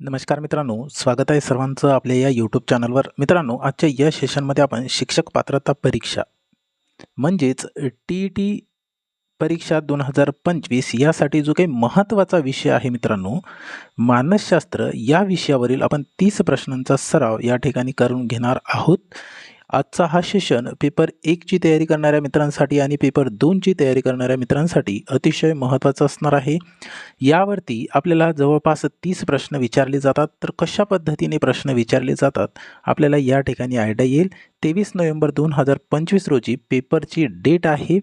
नमस्कार मित्रांनो स्वागत आहे सर्वांचं आपल्या या यूट्यूब चॅनलवर मित्रांनो आजच्या या सेशनमध्ये आपण शिक्षक पात्रता परीक्षा म्हणजेच टी ई टी परीक्षा दोन हजार पंचवीस यासाठी जो काही महत्त्वाचा विषय आहे मित्रांनो मानसशास्त्र या विषयावरील आपण तीस प्रश्नांचा सराव या ठिकाणी करून घेणार आहोत. आजचा हा सेशन पेपर एकची तयारी करणाऱ्या मित्रांसाठी आणि पेपर दोनची तयारी करणाऱ्या मित्रांसाठी अतिशय महत्त्वाचा असणार आहे. यावरती आपल्याला जवळपास तीस प्रश्न विचारले जातात. तर कशा पद्धतीने प्रश्न विचारले जातात? आपल्याला या ठिकाणी आयडिया येईल. तेवीस नोव्हेंबर दोन हजार पंचवीस रोजी पेपरची डेट आहे.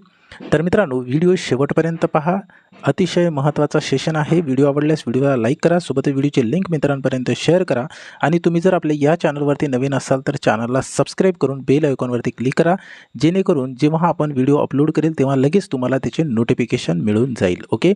तर मित्रांनो व्हिडिओ शेवटपर्यंत पहा. अतिशय महत्त्वाचा सेशन आहे. व्हिडिओ आवडल्यास व्हिडिओला लाईक करा. सोबत व्हिडिओची लिंक मित्रांपर्यंत शेअर करा. आणि तुम्ही जर आपल्या या चॅनलवरती नवीन असाल तर चॅनलला सबस्क्राईब करून बेल आयकॉनवरती क्लिक करा. जेणेकरून जेव्हा आपण व्हिडिओ अपलोड करेल तेव्हा लगेच तुम्हाला त्याचे नोटिफिकेशन मिळून जाईल. ओके?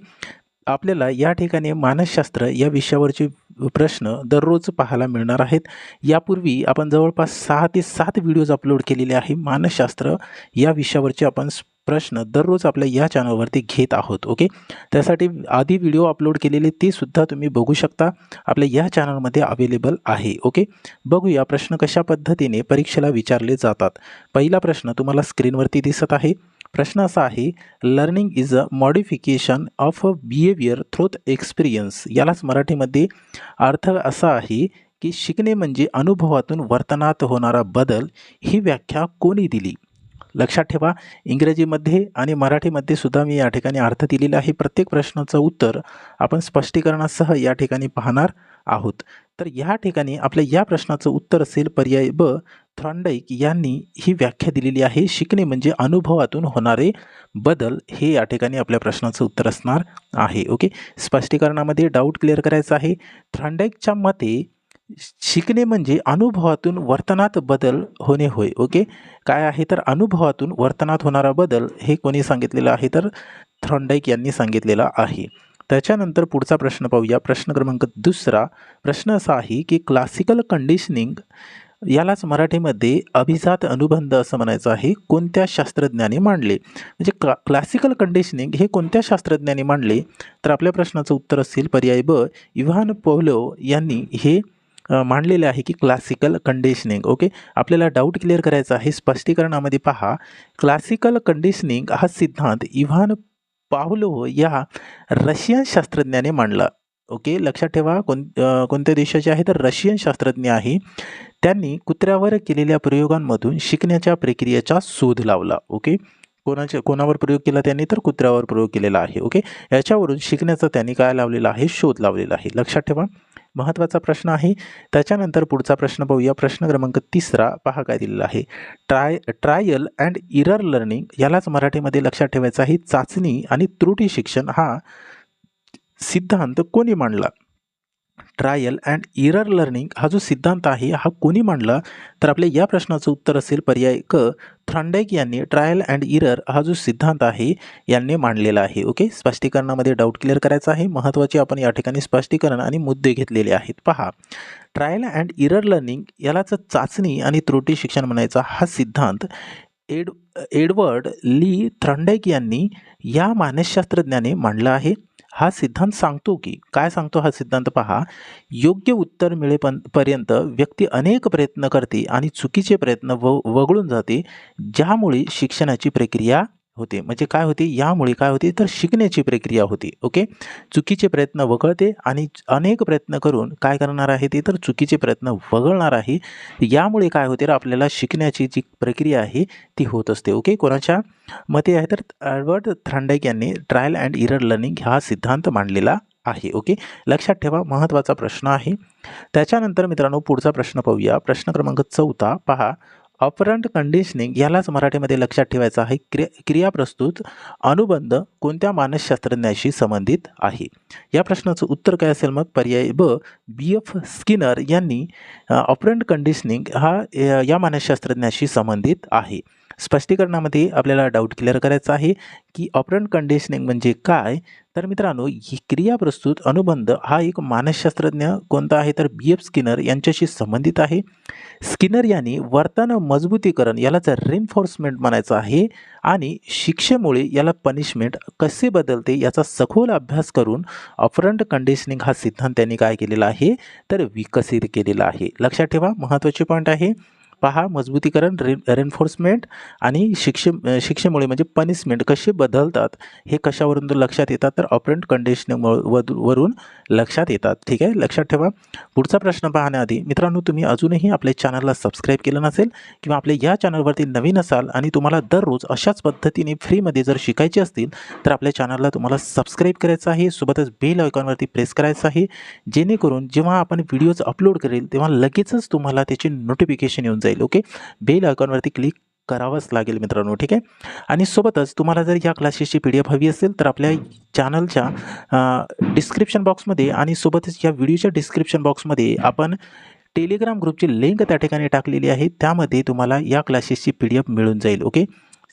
आपल्याला या ठिकाणी मानसशास्त्र या विषयावरचे प्रश्न दररोज पाहायला मिळणार आहेत. यापूर्वी आपण जवळपास सहा ते सात व्हिडिओज अपलोड केलेले आहे मानसशास्त्र या विषयावरचे आपण प्रश्न दररोज आपल्या या चॅनलवरती घेत आहोत ओके त्यासाठी आधी व्हिडिओ अपलोड केलेले ते सुद्धा तुम्ही बघू शकता. आपल्या या चॅनलमध्ये अवेलेबल आहे ओके बघूया प्रश्न कशा पद्धतीने परीक्षेला विचारले जातात. पहिला प्रश्न तुम्हाला स्क्रीनवरती दिसत आहे. प्रश्न असा आहे learning is a modification of a behaviour through experience यालाच मराठीमध्ये अर्थ असा आहे की शिकणे म्हणजे अनुभवातून वर्तनात होणारा बदल ही व्याख्या कोणी दिली? लक्षात ठेवा इंग्रजीमध्ये आणि मराठीमध्ये सुद्धा मी या ठिकाणी अर्थ दिलेला आहे. प्रत्येक प्रश्नाचं उत्तर आपण स्पष्टीकरणासह या ठिकाणी पाहणार आहोत. तर या ठिकाणी आपल्या या प्रश्नाचं उत्तर असेल पर्याय ब थ्रॉन्डाईक यांनी ही व्याख्या दिलेली आहे. शिकणे म्हणजे अनुभवातून होणारे बदल हे या ठिकाणी आपल्या प्रश्नाचं उत्तर असणार आहे. ओके? स्पष्टीकरणामध्ये डाऊट क्लिअर करायचा आहे. थ्रॉन्डाईकच्या मते शिकणे म्हणजे अनुभवातून वर्तनात बदल होणे होय. ओके? काय आहे तर अनुभवातून वर्तनात होणारा बदल हे कोणी सांगितलेलं आहे तर थ्रॉन्डाईक यांनी सांगितलेला आहे. त्याच्यानंतर पुढचा प्रश्न पाहूया. प्रश्न क्रमांक दुसरा प्रश्न असा आहे की क्लासिकल कंडिशनिंग यालाच मराठीमध्ये अभिजात अनुबंध असं म्हणायचं आहे. कोणत्या शास्त्रज्ञाने मांडले? म्हणजे क्ला क्लासिकल कंडिशनिंग हे कोणत्या शास्त्रज्ञाने मांडले? तर आपल्या प्रश्नाचं उत्तर असेल पर्याय ब इव्हान पोहलो यांनी हे मांडलेले आहे की क्लासिकल कंडिशनिंग ओके आपल्याला डाऊट क्लिअर करायचा आहे. स्पष्टीकरणामध्ये पहा. क्लासिकल कंडिशनिंग हा सिद्धांत इव्हान पावलो या रशियन शास्त्रज्ञाने मांडला. ओके लक्षात ठेवा कोण कोणत्या देशाचे आहे तर रशियन शास्त्रज्ञ आहे. त्यांनी कुत्र्यावर केलेल्या प्रयोगांमधून शिकण्याच्या प्रक्रियेचा शोध लावला ओके. कोणाच्या कोणावर प्रयोग केला त्यांनी तर कुत्र्यावर प्रयोग केलेला आहे ओके. याच्यावरून शिकण्याचा त्यांनी काय लावलेला आहे? शोध लावलेला आहे. लक्षात ठेवा. महत्त्वाचा प्रश्न आहे. त्याच्यानंतर पुढचा प्रश्न पाहूया प्रश्न क्रमांक तिसरा पहा काय दिलेला आहे. Try trial and error learning यालाच मराठीमध्ये लक्षात ठेवायचं आहे. चाचणी आणि त्रुटी शिक्षण हा सिद्धांत कोणी मांडला? ट्रायल अँड इरर लर्निंग हा जो सिद्धांत आहे हा कोणी मांडला? तर आपल्या या प्रश्नाचं उत्तर असेल पर्याय क थ्रॉन्डाईक यांनी ट्रायल अँड इरर हा जो सिद्धांत आहे यांनी मांडलेला आहे. ओके स्पष्टीकरणामध्ये डाऊट क्लिअर करायचा आहे. महत्त्वाचे आपण या ठिकाणी स्पष्टीकरण आणि मुद्दे घेतलेले आहेत. पहा. ट्रायल अँड इरर लर्निंग यालाच चाचणी आणि त्रुटी शिक्षण म्हणायचा हा सिद्धांत एड एडवर्ड ली थ्रॉन्डाईक यांनी या मानसशास्त्रज्ञाने मांडला आहे. हा सिद्धांत सांगतो की काय सांगतो हा सिद्धांत पहा. योग्य उत्तर मिळेपं पर्यंत व्यक्ती अनेक प्रयत्न करते आणि चुकीचे प्रयत्न व वगळून जाते ज्यामुळे शिक्षणाची प्रक्रिया होते. म्हणजे काय होते? यामुळे काय होते? तर शिकण्याची प्रक्रिया होते. ओके? चुकीचे प्रयत्न वगळते आणि अनेक प्रयत्न करून काय करणार आहे ते? तर चुकीचे प्रयत्न वगळणार आहे. यामुळे काय होते? तर आपल्याला शिकण्याची जी प्रक्रिया आहे ती होत असते. ओके? कोणाच्या मते आहे? तर अल्बर्ट थ्रांडाईक यांनी ट्रायल अँड इरर लर्निंग हा सिद्धांत मांडलेला आहे. ओके? लक्षात ठेवा महत्त्वाचा प्रश्न आहे. त्याच्यानंतर मित्रांनो पुढचा प्रश्न पाहूया. प्रश्न क्रमांक चौथा पहा. अपरंट कंडिशनिंग यालाच मराठीमध्ये लक्षात ठेवायचं आहे. क्रिया क्रियाप्रस्तुत अनुबंध कोणत्या मानसशास्त्रज्ञाशी संबंधित आहे? या प्रश्नाचं उत्तर काय असेल मग? पर्याय ब बी. एफ. स्किनर यांनी ऑपरंट कंडिशनिंग हा या मानसशास्त्रज्ञाशी संबंधित आहे. स्पष्टीकरणामध्ये आपल्याला डाऊट क्लिअर करायचा आहे की ऑपरंट कंडिशनिंग म्हणजे काय? तर मित्रांनो ही क्रिया प्रस्तुत अनुबंध हा एक मानसशास्त्रज्ञ कोणता आहे? तर बी एफ स्किनर यांच्याशी संबंधित आहे. स्किनर यांनी वर्तन मजबूतीकरण यालाच रिन्फोर्समेंट म्हणायचं आहे आणि शिक्षेमुळे याला पनिशमेंट कसे बदलते याचा सखोल अभ्यास करून ऑपरंट कंडिशनिंग हा सिद्धांत त्यांनी काय केलेला आहे? तर विकसित केलेला आहे. लक्षात ठेवा महत्त्वाचे पॉईंट आहे. पहा मजबूतीकरण रे रेन्फोर्समेंट आणि शिक्षे शिक्षेमुळे म्हणजे पनिशमेंट कसे बदलतात हे कशावरून तर लक्षात येतात तर ऑपरंट कंडिशनिंग वरून लक्षात येतात. ठीक आहे? लक्षात ठेवा. पुढचा प्रश्न पाहण्याआधी मित्रांनो तुम्ही अजूनही आपल्या चॅनलला सबस्क्राईब केलं नसेल किंवा आपल्या या चॅनलवरती नवीन असाल आणि तुम्हाला दररोज अशाच पद्धतीने फ्रीमध्ये जर शिकायचे असतील तर आपल्या चॅनलला तुम्हाला सबस्क्राईब करायचं आहे. सोबतच बेल आयकॉनवरती प्रेस करायचं आहे. जेणेकरून जेव्हा आपण व्हिडिओज अपलोड करेल तेव्हा लगेचच तुम्हाला त्याची नोटिफिकेशन येऊन जाईल. ओके? बेल आयकॉनवरती क्लिक करावंच लागेल मित्रांनो ठीक आहे? आणि सोबतच तुम्हाला जर या क्लासेसची पी डी एफ हवी असेल तर आपल्या चॅनलच्या डिस्क्रिप्शन बॉक्समध्ये आणि सोबतच या व्हिडिओच्या डिस्क्रिप्शन बॉक्समध्ये आपण टेलिग्राम ग्रुपची लिंक त्या ठिकाणी टाकलेली आहे त्यामध्ये तुम्हाला या क्लासेसची पी डी एफ मिळून जाईल ओके?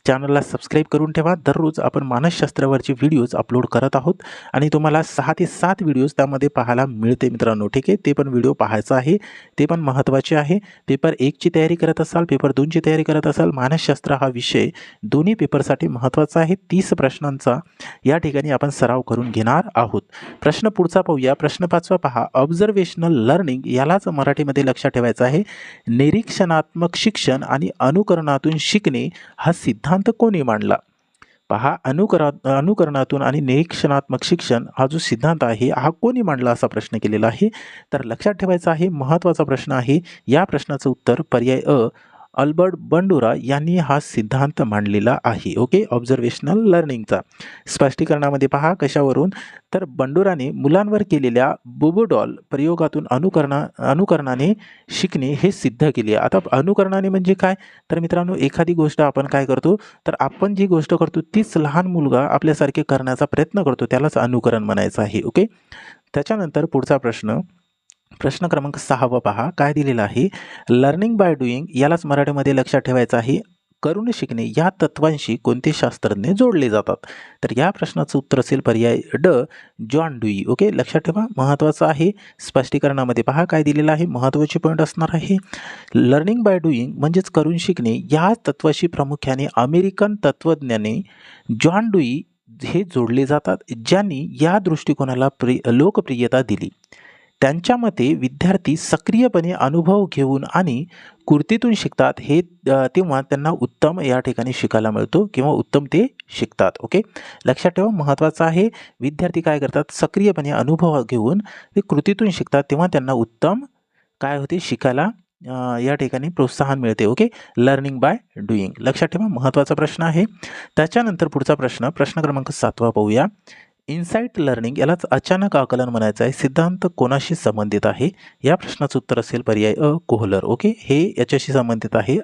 चॅनलला सबस्क्राईब करून ठेवा. दररोज आपण मानसशास्त्रावरचे व्हिडिओज अपलोड करत आहोत आणि तुम्हाला सहा ते सात व्हिडिओज त्यामध्ये पाहायला मिळते मित्रांनो. ठीक आहे? ते पण व्हिडिओ पाहायचा आहे. ते पण महत्त्वाचे आहे. पेपर एकची तयारी करत असाल पेपर दोनची तयारी करत असाल मानसशास्त्र हा विषय दोन्ही पेपरसाठी महत्त्वाचा आहे. तीस प्रश्नांचा या ठिकाणी आपण सराव करून घेणार आहोत. प्रश्न पुढचा पाहूया. प्रश्न पाचवा पहा. ऑब्झर्वेशनल लर्निंग यालाच मराठीमध्ये लक्षात ठेवायचं आहे. निरीक्षणात्मक शिक्षण आणि अनुकरणातून शिकणे हा सिद्ध सिद्धांत कोणी मांडला? पहा अनुकरा अनुकरणातून आणि निरीक्षणात्मक शिक्षण हा जो सिद्धांत आहे हा कोणी मांडला असा प्रश्न केलेला आहे? तर लक्षात ठेवायचा आहे महत्त्वाचा प्रश्न आहे या प्रश्नाचं उत्तर पर्याय अ अल्बर्ट बंडुरा यांनी हा सिद्धांत मांडलेला आहे. ओके ऑब्झर्वेशनल लर्निंगचा स्पष्टीकरणामध्ये पहा कशावरून. तर बंडुराने मुलांवर केलेल्या बुबोडॉल प्रयोगातून अनुकरणा अनुकरणाने शिकणे हे सिद्ध केले. आता अनुकरणाने म्हणजे काय? तर मित्रांनो एखादी गोष्ट आपण काय करतो? तर आपण जी गोष्ट करतो तीच लहान मुलगा आपल्यासारखे करण्याचा प्रयत्न करतो. त्यालाच अनुकरण म्हणायचं आहे. ओके त्याच्यानंतर पुढचा प्रश्न. प्रश्न क्रमांक सहावा पहा. काय दिलेला आहे? लर्निंग बाय डुईंग यालाच मराठीमध्ये लक्षात ठेवायचं आहे. करून शिकणे या तत्वांशी कोणते शास्त्रज्ञ जोडले जातात? तर या प्रश्नाचं उत्तर असेल पर्याय ड जॉन डुई ओके लक्षात ठेवा. महत्त्वाचं आहे. स्पष्टीकरणामध्ये पहा काय दिलेलं आहे. महत्त्वाचे पॉईंट असणार आहे. लर्निंग बाय डुईंग म्हणजेच करून शिकणे या तत्वाशी प्रामुख्याने अमेरिकन तत्त्वज्ञाने जॉन डुई हे जोडले जातात ज्यांनी या दृष्टिकोनाला प्रि लोकप्रियता दिली. त्यांच्या मते विद्यार्थी सक्रियपणे अनुभव घेऊन आणि कृतीतून शिकतात हे तेव्हा त्यांना उत्तम या ठिकाणी शिकायला मिळतो किंवा उत्तम ते शिकतात ओके? लक्षात ठेवा महत्त्वाचं आहे विद्यार्थी काय करतात? सक्रियपणे अनुभव घेऊन ते कृतीतून शिकतात तेव्हा त्यांना उत्तम काय होते? शिकायला या ठिकाणी प्रोत्साहन मिळते ओके? लर्निंग बाय डुईंग लक्षात ठेवा महत्त्वाचा प्रश्न आहे. त्याच्यानंतर पुढचा प्रश्न प्रश्न क्रमांक सातवा पाहूया. इन्साईट लर्निंग यालाच अचानक आकलन म्हणायचं आहे. सिद्धांत कोणाशी संबंधित आहे? या प्रश्नाचं उत्तर असेल पर्याय अ कोहलर. ओके? हे याच्याशी संबंधित आहे.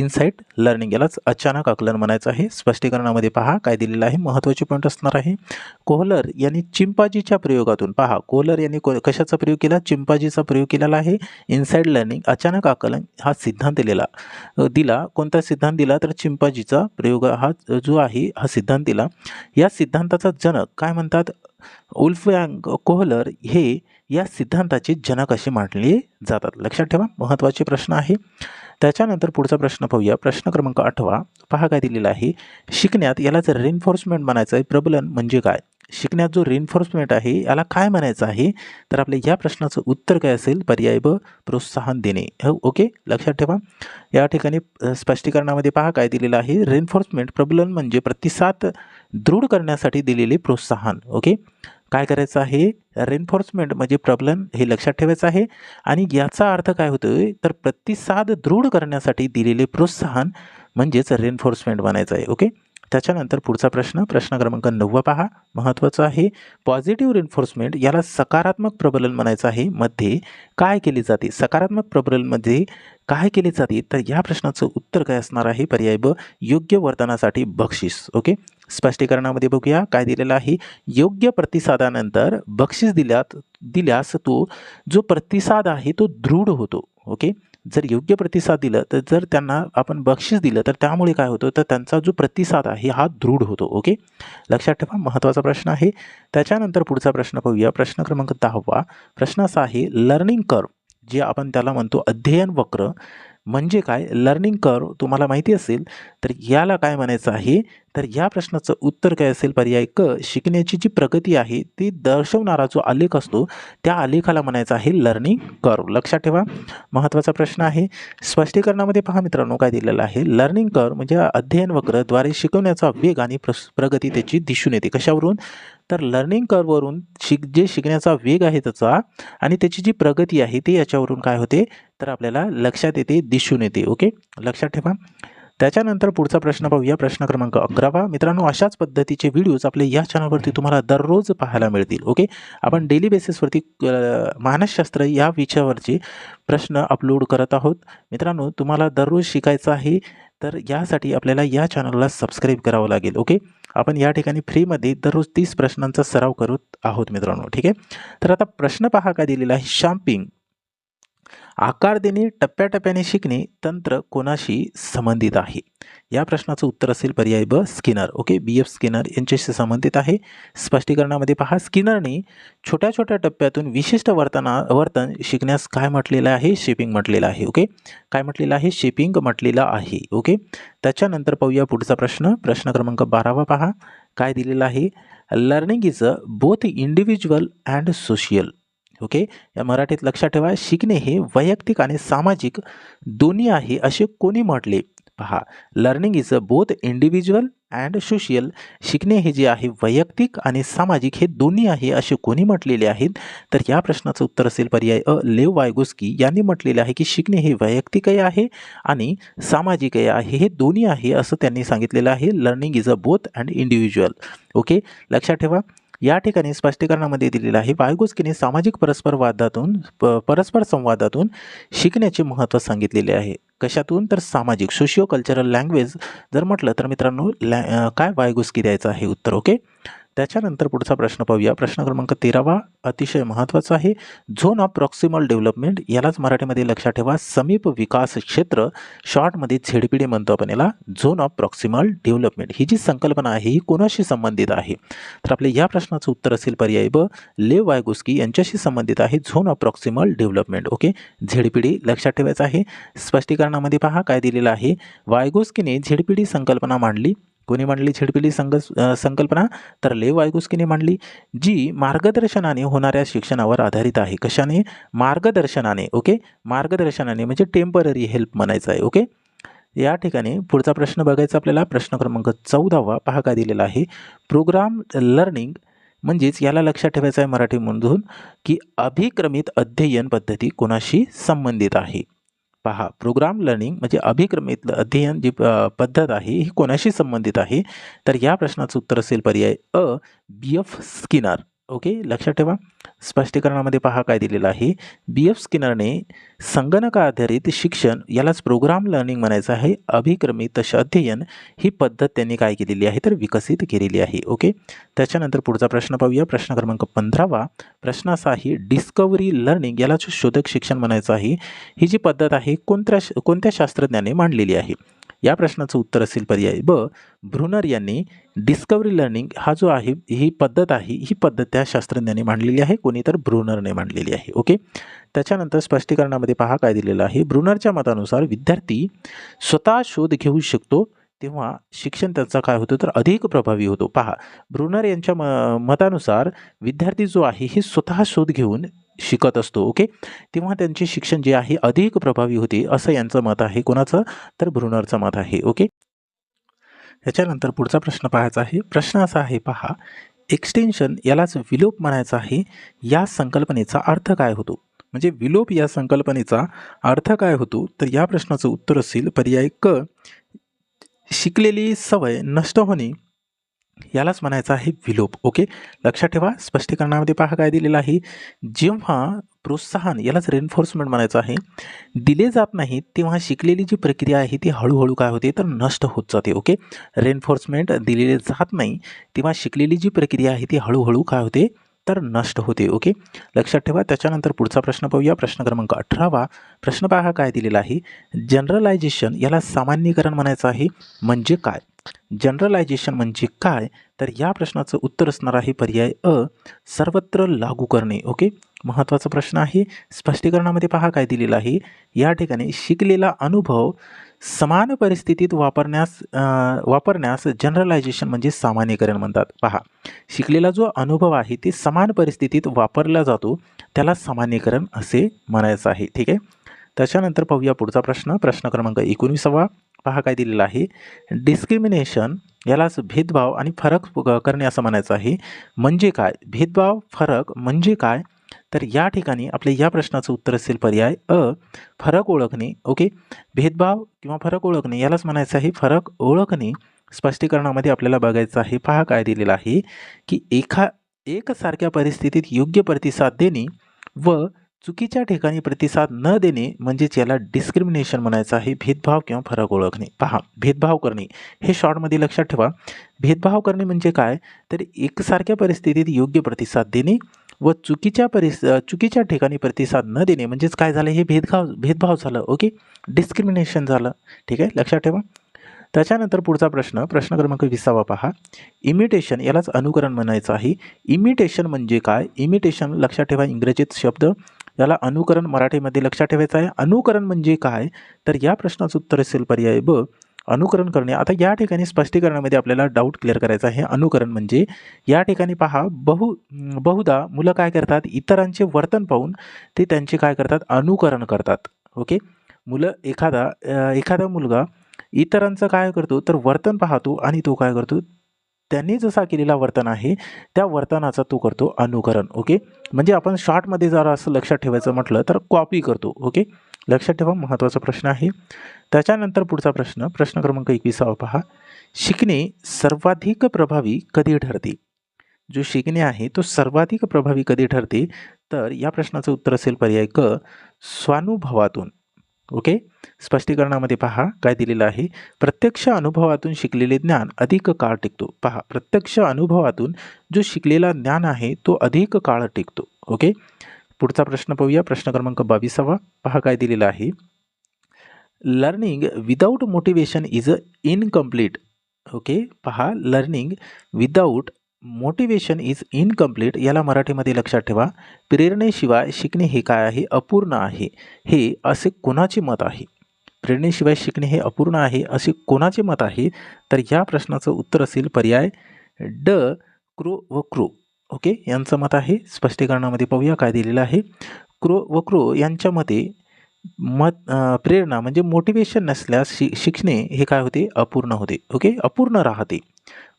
इन्साईट लर्निंग यालाच अचानक आकलन म्हणायचं आहे. स्पष्टीकरणामध्ये पहा काय दिलेलं आहे? महत्त्वाचे पॉईंट असणार आहे. कोहलर यांनी चिंपाजीच्या प्रयोगातून पहा कोहलर यांनी को कशाचा प्रयोग केला? चिंपाजीचा प्रयोग केलेला आहे. इन्साईड लर्निंग अचानक आकलन हा सिद्धांत दिलेला दिला. कोणता सिद्धांत दिला? तर चिंपाजीचा प्रयोग हा जो आहे हा सिद्धांत दिला. या सिद्धांताचा जनक काय म्हणतात? उल्फयांग कोहलर हे या सिद्धांताचे जनक असे मानले जातात. लक्षात ठेवा महत्त्वाचे प्रश्न आहे. त्याच्यानंतर पुढचा प्रश्न पाहूया. प्रश्न क्रमांक आठवा. पहा काय दिलेला आहे. शिकण्यात याला जर रेनफोर्समेंट म्हणायचं आहे प्रबलन म्हणजे काय? शिकण्यात जो रेनफोर्समेंट आहे याला काय म्हणायचं आहे? तर आपल्या या प्रश्नाचं उत्तर काय असेल? पर्याय ब प्रोत्साहन देणे. हो ओके लक्षात ठेवा. या ठिकाणी स्पष्टीकरणामध्ये पहा काय दिलेलं आहे. रेनफोर्समेंट प्रबलन म्हणजे प्रतिसाद दृढ करण्यासाठी दिलेले प्रोत्साहन ओके काय करायचं आहे? रेनफोर्समेंट म्हणजे प्रबलन हे लक्षात ठेवायचं आहे. आणि याचा अर्थ काय होतं तर प्रतिसाद दृढ करण्यासाठी दिलेले प्रोत्साहन म्हणजेच रेनफोर्समेंट बनायचं आहे ओके त्याच्यानंतर पुढचा प्रश्न प्रश्न क्रमांक नव्वा पहा. महत्त्वाचा आहे पॉझिटिव्ह रिन्फोर्समेंट याला सकारात्मक प्रबलन म्हणायचं आहे. मध्ये काय केले जाते? सकारात्मक प्रबलनमध्ये काय केले जाते? तर या प्रश्नाचं उत्तर काय असणार आहे? पर्याय ब योग्य वर्तनासाठी बक्षीस. ओके? स्पष्टीकरणामध्ये बघूया. काय दिलेलं आहे? योग्य प्रतिसादानंतर बक्षीस दिल्यात दिल्यास तो जो प्रतिसाद आहे तो दृढ होतो. ओके? जर योग्य प्रतिसाद दिलं तर जर त्यांना आपण बक्षीस दिलं तर त्यामुळे काय होतं? तर त्यांचा जो प्रतिसाद आहे हा दृढ होतो ओके? लक्षात ठेवा महत्त्वाचा प्रश्न आहे. त्याच्यानंतर पुढचा प्रश्न पाहूया. प्रश्न क्रमांक दहावा. प्रश्न असा आहे लर्निंग कर्व जे आपण त्याला म्हणतो अध्ययन वक्र. म्हणजे काय? लर्निंग कर्व तुम्हाला माहिती असेल तर याला काय म्हणायचं आहे? तर या प्रश्नाचं उत्तर काय असेल पर्याय क शिकण्याची जी प्रगती आहे ती दर्शवणारा जो आलेख असतो त्या आलेखाला म्हणायचा आहे लर्निंग कर्व लक्षात ठेवा. महत्त्वाचा प्रश्न आहे स्पष्टीकरणामध्ये पहा मित्रांनो काय दिलेलं आहे. लर्निंग कर्व म्हणजे अध्ययन वक्रद्वारे शिकवण्याचा वेग आणि प्रस प्रगती त्याची दिसून येते. कशावरून? तर लर्निंग कर्ववरून शिक जे शिकण्याचा वेग आहे त्याचा आणि त्याची जी प्रगती आहे ती याच्यावरून काय होते? तर आपल्याला लक्षात येते दिसून येते. ओके? लक्षात ठेवा. त्याच्यानंतर पुढचा प्रश्न पाहूया प्रश्न क्रमांक अकरावा. मित्रांनो अशाच पद्धतीचे व्हिडिओज आपले या चॅनलवरती तुम्हाला दररोज पाहायला मिळतील ओके आपण डेली बेसिसवरती मानसशास्त्र या विषयावरचे प्रश्न अपलोड करत आहोत. मित्रांनो तुम्हाला दररोज शिकायचं आहे तर यासाठी आपल्याला या चॅनलला सबस्क्राईब करावं लागेल ओके आपण या ठिकाणी फ्रीमध्ये दररोज तीस प्रश्नांचा सराव करत आहोत मित्रांनो ठीक आहे? तर आता प्रश्न पहा काय दिलेला आहे. शॅम्पिंग. आकार देणे टप्प्याटप्प्याने शिकणे तंत्र कोणाशी संबंधित आहे? या प्रश्नाचं उत्तर असेल पर्याय ब Skinner. Okay? B F Skinner यांच्याशी संबंधित आहे. स्पष्टीकरणामध्ये पहा स्किनरने छोट्या छोट्या टप्प्यातून विशिष्ट वर्तना वर्तन शिकण्यास काय म्हटलेलं आहे? शेपिंग म्हटलेलं आहे. ओके? काय म्हटलेलं आहे? शेपिंग म्हटलेलं आहे. ओके? त्याच्यानंतर पाहूया पुढचा प्रश्न. प्रश्न क्रमांक बारावा पहा. काय दिलेला आहे? Learning is a both individual and social okay? या मराठीत लक्षात ठेवा शिकणे हे वैयक्तिक आणि सामाजिक दोन्ही आहे असे कोणी म्हटले? पहा learning is a both individual and social शिकणे हे जे आहे वैयक्तिक आणि सामाजिक हे दोन्ही आहे असे कोणी म्हटलेले आहेत? तर या प्रश्नाचं उत्तर असेल पर्याय अ. लेव वायगोस्की यांनी म्हटलेले आहे की शिकणे हे वैयक्तिकही आहे आणि सामाजिकही आहे. हे दोन्ही आहे असं त्यांनी सांगितलेलं आहे. Learning is a both and individual okay? लक्षात ठेवा. या ठिकाणी स्पष्टीकरणामध्ये दिलेलं आहे वायगोस्कीने सामाजिक परस्पर वादातून प परस्पर संवादातून शिकण्याचे महत्त्व सांगितलेले आहे. कशातून? तर सामाजिक सोशिओ कल्चरल लँग्वेज जर म्हटलं तर मित्रांनो लॅ काय वायगोस्की द्यायचं आहे उत्तर ओके? त्याच्यानंतर पुढचा प्रश्न पाहूया. प्रश्न क्रमांक तेरावा अतिशय महत्त्वाचा आहे. झोन ऑफ प्रॉक्सिमल डेव्हलपमेंट यालाच मराठीमध्ये लक्षात ठेवा. समीप विकास क्षेत्र शॉर्टमध्ये झेडपीडी म्हणतो आपण याला. Zone of proximal development. ही जी संकल्पना आहे ही कोणाशी संबंधित आहे? तर आपले या प्रश्नाचं उत्तर असेल पर्याय ब. लेव वायगोस्की यांच्याशी संबंधित आहे zone of proximal development. Okay? ZPD लक्षात ठेवायचं आहे. स्पष्टीकरणामध्ये पहा काय दिलेलं आहे. वायगोस्कीने झेडपीडी संकल्पना मांडली. कोणी मांडली छिडपिली संग संकल्पना? तर लेव वायगुस्कीने मांडली जी मार्गदर्शनाने होणाऱ्या शिक्षणावर आधारित आहे. कशाने? मार्गदर्शनाने ओके? मार्गदर्शनाने म्हणजे टेंपररी हेल्प म्हणायचं आहे ओके? या ठिकाणी पुढचा प्रश्न बघायचा आपल्याला. प्रश्न क्रमांक चौदावा पहा काय दिलेला आहे. प्रोग्राम लर्निंग म्हणजेच याला लक्षात ठेवायचं आहे मराठीमधून की अभिक्रमित अध्ययन पद्धती कोणाशी संबंधित आहे? पहा प्रोग्राम लर्निंग म्हणजे अभिक्रमित अध्ययन जी पद्धत आहे ही कोणाशी संबंधित आहे? तर या प्रश्नाचं उत्तर असेल पर्याय अ बी एफ स्किनर ओके लक्षात ठेवा. स्पष्टीकरणामध्ये पहा काय दिलेलं आहे. बी एफ स्किनरने संगणक आधारित शिक्षण यालाच प्रोग्राम लर्निंग म्हणायचं आहे. अभिक्रमित तसे अध्ययन ही पद्धत त्यांनी काय केलेली आहे तर विकसित केलेली आहे. ओके त्याच्यानंतर पुढचा प्रश्न पाहूया. प्रश्न क्रमांक पंधरावा. प्रश्न असा आहे डिस्कवरी लर्निंग यालाच शोधक शिक्षण म्हणायचं आहे. ही जी पद्धत आहे कोणत्या कोणत्या शास्त्रज्ञाने मांडलेली आहे? या प्रश्नाचं उत्तर असेल पर्याय. ब भ्रुनर यांनी डिस्कवरी लर्निंग हा जो आहे ही पद्धत आहे ही पद्धत त्या शास्त्रज्ञाने मांडलेली आहे कोणी तर ब्रुनरने मांडलेली आहे. ओके? त्याच्यानंतर स्पष्टीकरणामध्ये पहा काय दिलेलं आहे. ब्रुनरच्या मतानुसार विद्यार्थी स्वतः शोध घेऊ शकतो तेव्हा शिक्षण त्याचा काय होतं तर अधिक प्रभावी होतो. पहा ब्रुनर यांच्या म मतानुसार विद्यार्थी जो आहे हे स्वतः शोध घेऊन शिकत असतो ओके? तेव्हा त्यांचे शिक्षण जे आहे अधिक प्रभावी होते असं यांचं मत आहे. कोणाचं? तर ब्रुनरचं मत आहे ओके? याच्यानंतर पुढचा प्रश्न पाहायचा आहे. प्रश्न असा आहे पहा एक्सटेन्शन यालाच विलोप म्हणायचा आहे. या संकल्पनेचा अर्थ काय होतो? म्हणजे विलोप या संकल्पनेचा अर्थ काय होतो? तर या प्रश्नाचं उत्तर असेल पर्याय क. शिकलेली सवय नष्ट होणे. यालाच म्हणायचं आहे विलोप. ओके? लक्षात ठेवा स्पष्टीकरणामध्ये पहा काय दिलेलं आहे. जेव्हा प्रोत्साहन यालाच रेन्फोर्समेंट म्हणायचं आहे. दिले जात नाही तेव्हा शिकलेली जी प्रक्रिया आहे ती हळूहळू काय होते? तर नष्ट होत जाते. ओके? रेन्फोर्समेंट दिलेले जात नाही तेव्हा शिकलेली जी प्रक्रिया आहे ती हळूहळू काय होते? तर नष्ट होते. ओके? लक्षात ठेवा त्याच्यानंतर पुढचा प्रश्न पाहूया. प्रश्न क्रमांक अठरावा. प्रश्न पहा काय दिलेला आहे. जनरलायझेशन याला सामान्यीकरण म्हणायचं आहे. म्हणजे काय? जनरलायझेशन म्हणजे काय? तर या प्रश्नाचं उत्तर असणार आहे पर्याय अ सर्वत्र लागू करणे. ओके महत्त्वाचा प्रश्न आहे. स्पष्टीकरणामध्ये पहा काय दिलेलं आहे. या ठिकाणी शिकलेला अनुभव समान परिस्थितीत वापरण्यास वापरण्यास जनरलायझेशन म्हणजे सामान्यीकरण म्हणतात. पहा. शिकलेला जो अनुभव आहे ते समान परिस्थितीत वापरला जातो त्याला सामान्यीकरण असे म्हणायचं आहे. ठीक आहे? त्याच्यानंतर पाहूया पुढचा प्रश्न. प्रश्न क्रमांक एकोणीसावा पहा काय दिलेला आहे. डिस्क्रिमिनेशन यालाच भेदभाव आणि फरक करणे असं म्हणायचं आहे. म्हणजे काय? भेदभाव फरक म्हणजे काय? तर या ठिकाणी आपले या प्रश्नाचं उत्तर असेल पर्याय अ फरक ओळखणे. ओके? भेदभाव किंवा फरक ओळखणे यालाच म्हणायचं आहे. फरक ओळखणे स्पष्टीकरणामध्ये आपल्याला बघायचं आहे. पहा काय दिलेलं आहे की एका एकसारख्या परिस्थितीत योग्य प्रतिसाद देणे व चुकीच्या ठिकाणी प्रतिसाद न देणे म्हणजेच याला डिस्क्रिमिनेशन म्हणायचं आहे भेदभाव किंवा फरक ओळखणे. पहा भेदभाव करणे. हे शॉर्टमध्ये लक्षात ठेवा. भेदभाव करणे म्हणजे काय? तर एकसारख्या परिस्थितीत योग्य प्रतिसाद देणे व चुकीच्या परिस चुकीच्या ठिकाणी प्रतिसाद न देणे म्हणजेच काय झालं? हे भेदभाव भेदभाव झालं. ओके? डिस्क्रिमिनेशन झालं. ठीक आहे? लक्षात ठेवा. त्याच्यानंतर पुढचा प्रश्न प्रश्न क्रमांक विसावा पहा. इमिटेशन यालाच अनुकरण म्हणायचं आहे. इमिटेशन म्हणजे काय? इमिटेशन लक्षात ठेवा. इंग्रजीत शब्द याला अनुकरण मराठीमध्ये लक्षात ठेवायचं आहे. अनुकरण म्हणजे काय? तर या प्रश्नाचं उत्तर असेल पर्याय ब अनुकरण करणे. आता या ठिकाणी स्पष्टीकरणामध्ये आपल्याला डाऊट क्लिअर करायचा आहे. अनुकरण म्हणजे या ठिकाणी पहा बहु बहुधा मुलं काय करतात? इतरांचे वर्तन पाहून ते त्यांचे काय करतात? अनुकरण करतात. ओके? मुलं एखादा एखादा मुलगा इतरांचं काय करतो? तर वर्तन पाहतो आणि तो काय करतो? त्यांनी जसा केलेला वर्तन आहे त्या वर्तनाचा तो करतो अनुकरण ओके म्हणजे आपण शॉर्टमध्ये जर असं लक्षात ठेवायचं म्हटलं तर कॉपी करतो ओके लक्षात ठेवा महत्त्वाचा प्रश्न आहे. त्याच्यानंतर पुढचा प्रश्न प्रश्न क्रमांक एकविसावा पहा. शिकणे सर्वाधिक प्रभावी कधी ठरते? जो शिकणे आहे तो सर्वाधिक प्रभावी कधी ठरते? तर या प्रश्नाचं उत्तर असेल पर्याय क स्वानुभवातून. ओके? स्पष्टीकरणामध्ये पहा काय दिलेलं आहे. प्रत्यक्ष अनुभवातून शिकलेले ज्ञान अधिक काळ टिकतो. पहा प्रत्यक्ष अनुभवातून जो शिकलेला ज्ञान आहे तो अधिक काळ टिकतो. ओके? पुढचा प्रश्न पाहूया. प्रश्न क्रमांक बावीसावा. पहा काय दिलेला आहे. Learning without motivation is a incomplete okay? पहा learning without motivation is incomplete याला मराठीमध्ये लक्षात ठेवा. प्रेरणेशिवाय शिकणे हे काय आहे? अपूर्ण आहे. हे असे कोणाचे मत आहे? प्रेरणेशिवाय शिकणे हे अपूर्ण आहे असे कोणाचे मत आहे? तर या प्रश्नाचं उत्तर असेल पर्याय ड. क्रो व क्रो. ओके? यांचं मत आहे. स्पष्टीकरणामध्ये पाहूया काय दिलेलं आहे. क्रो व क्रो यांच्या मते मत प्रेरणा म्हणजे मोटिवेशन नसल्यास शि शिकणे हे काय होते? अपूर्ण होते. ओके? अपूर्ण राहते.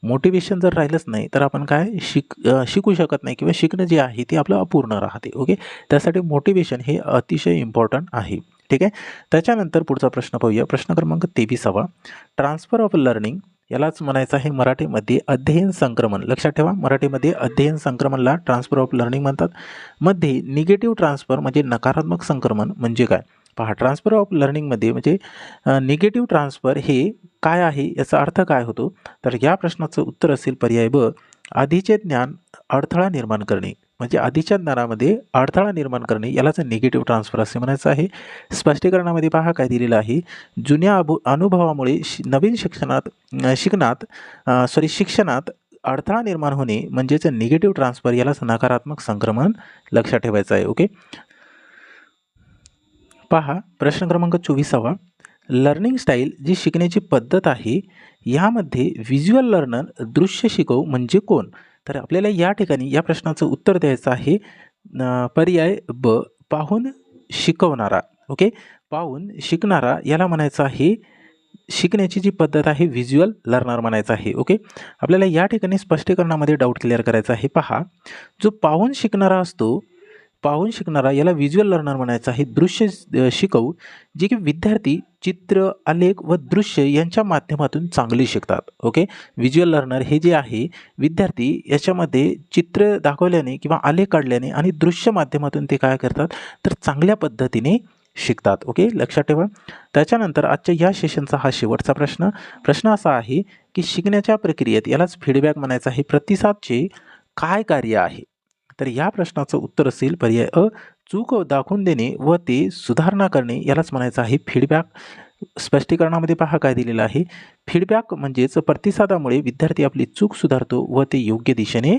मोटिवेशन जर राहिलंच नाही तर आपण काय शिक शिकू शकत नाही किंवा शिकणं जे आहे ते आपलं अपूर्ण राहते ओके त्यासाठी मोटिवेशन हे अतिशय इम्पॉर्टंट आहे ठीक आहे? त्याच्यानंतर पुढचा प्रश्न पाहूया. प्रश्न क्रमांक तेवीसावा. ट्रान्सफर ऑफ लर्निंग यालाच म्हणायचं आहे मराठीमध्ये अध्ययन संक्रमण. लक्षात ठेवा मराठीमध्ये अध्ययन संक्रमणला ट्रान्सफर ऑफ लर्निंग म्हणतात. मध्ये निगेटिव्ह ट्रान्सफर म्हणजे नकारात्मक संक्रमण म्हणजे काय? पहा ट्रान्सफर ऑफ लर्निंगमध्ये म्हणजे निगेटिव्ह ट्रान्सफर हे काय आहे याचा अर्थ काय होतो? तर या प्रश्नाचं उत्तर असेल पर्याय ब आधीचे ज्ञान अडथळा निर्माण करणे. म्हणजे आधीच्या ज्ञानामध्ये अडथळा निर्माण करणे यालाच निगेटिव्ह ट्रान्सफर असे म्हणायचं आहे. स्पष्टीकरणामध्ये पहा काय दिलेलं आहे. जुन्या अभु अनुभवामुळे शि नवीन शिक्षणात शिकणात सॉरी शिक्षणात अडथळा निर्माण होणे म्हणजेच निगेटिव्ह ट्रान्सफर यालाच नकारात्मक संक्रमण लक्षात ठेवायचं आहे. ओके पहा प्रश्न क्रमांक चोवीसावा. लर्निंग स्टाईल जी शिकण्याची पद्धत आहे यामध्ये व्हिज्युअल लर्नर दृश्य शिकव म्हणजे कोण? तर आपल्याला या ठिकाणी या प्रश्नाचं उत्तर द्यायचं आहे. पर्याय ब पाहून शिकवणारा. ओके पाहून शिकणारा याला म्हणायचं आहे शिकण्याची जी पद्धत आहे व्हिज्युअल लर्नर म्हणायचं आहे. ओके आपल्याला या ठिकाणी स्पष्टीकरणामध्ये डाऊट क्लिअर करायचा आहे. पहा जो पाहून शिकणारा असतो पाहून शिकणारा याला व्हिज्युअल लर्नर म्हणायचं आहे. दृश्य शिकवू जे की विद्यार्थी चित्र आलेख व दृश्य यांच्या माध्यमातून चांगली शिकतात. ओके व्हिज्युअल लर्नर हे जे आहे विद्यार्थी याच्यामध्ये चित्र दाखवल्याने किंवा आलेख काढल्याने आणि दृश्य माध्यमातून ते काय करतात? तर चांगल्या पद्धतीने शिकतात. ओके लक्षात ठेवा. त्याच्यानंतर आजच्या या सेशनचा हा शेवटचा प्रश्न. प्रश्न असा आहे की शिकण्याच्या प्रक्रियेत यालाच फीडबॅक म्हणायचा आहे. प्रतिसादचे काय कार्य आहे? तर या प्रश्नाचं उत्तर असेल पर्याय अ चूक दाखवून देणे व ते सुधारणा करणे यालाच म्हणायचं आहे फीडबॅक स्पष्टीकरणामध्ये पहा काय दिलेलं आहे. फीडबॅक म्हणजेच प्रतिसादामुळे विद्यार्थी आपली चूक सुधारतो व ते योग्य दिशेने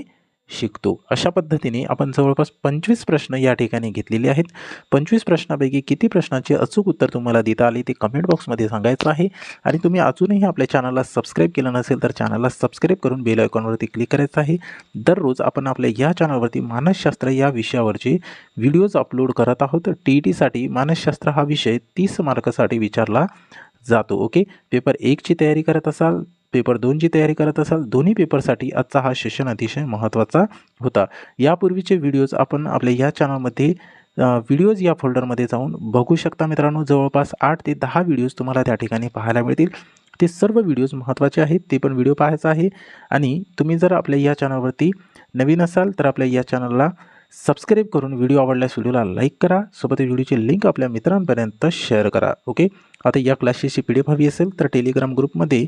शिकतो. अशा पद्धतीने आपण जवळपास पंचवीस प्रश्न या ठिकाणी घेतलेले आहेत. पंचवीस प्रश्नापैकी किती प्रश्नाचे अचूक उत्तर तुम्हाला देता आले ते कमेंट बॉक्समध्ये सांगायचं आहे. आणि तुम्ही अजूनही आपल्या चॅनलला सबस्क्राईब केलं नसेल तर चॅनलला सबस्क्राईब करून बेल आयकॉनवरती क्लिक करायचं आहे. दररोज आपण आपल्या या चॅनलवरती मानसशास्त्र या विषयावरचे व्हिडिओज अपलोड करत आहोत. टी ई टीसाठी मानसशास्त्र हा विषय तीस मार्कासाठी विचारला जातो. ओके पेपर एकची तयारी करत असाल पेपर दोनची तयारी करत असाल दोन्ही पेपरसाठी आजचा हा सेशन अतिशय महत्त्वाचा होता. यापूर्वीचे व्हिडिओज आपण आपल्या या चॅनलमध्ये व्हिडिओज या फोल्डरमध्ये जाऊन बघू शकता मित्रांनो. जवळपास आठ ते दहा व्हिडिओज तुम्हाला त्या ठिकाणी पाहायला मिळतील. ते सर्व व्हिडिओज महत्त्वाचे आहेत ते पण व्हिडिओ पाहायचा आहे. आणि तुम्ही जर आपल्या या चॅनलवरती नवीन असाल तर आपल्या या चॅनलला सबस्क्राईब करून व्हिडिओ आवडल्यास व्हिडिओला लाईक करा. सोबत व्हिडिओची लिंक आपल्या मित्रांपर्यंत शेअर करा. ओके आता या क्लासेसची पी डी एफ हवी असेल तर टेलिग्राम ग्रुपमध्ये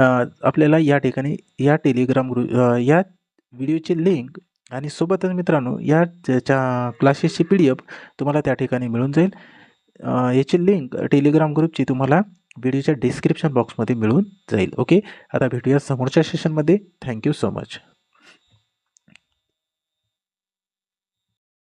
आपल्याला या ठिकाणी या टेलिग्राम ग्रुप या व्हिडिओची लिंक आणि सोबतच मित्रांनो या ज्याच्या क्लासेसची पी डी एफ तुम्हाला त्या ठिकाणी मिळून जाईल. याची लिंक टेलिग्राम ग्रुपची तुम्हाला व्हिडिओच्या डिस्क्रिप्शन बॉक्समध्ये मिळून जाईल. ओके आता भेटूया समोरच्या सेशनमध्ये थँक्यू सो मच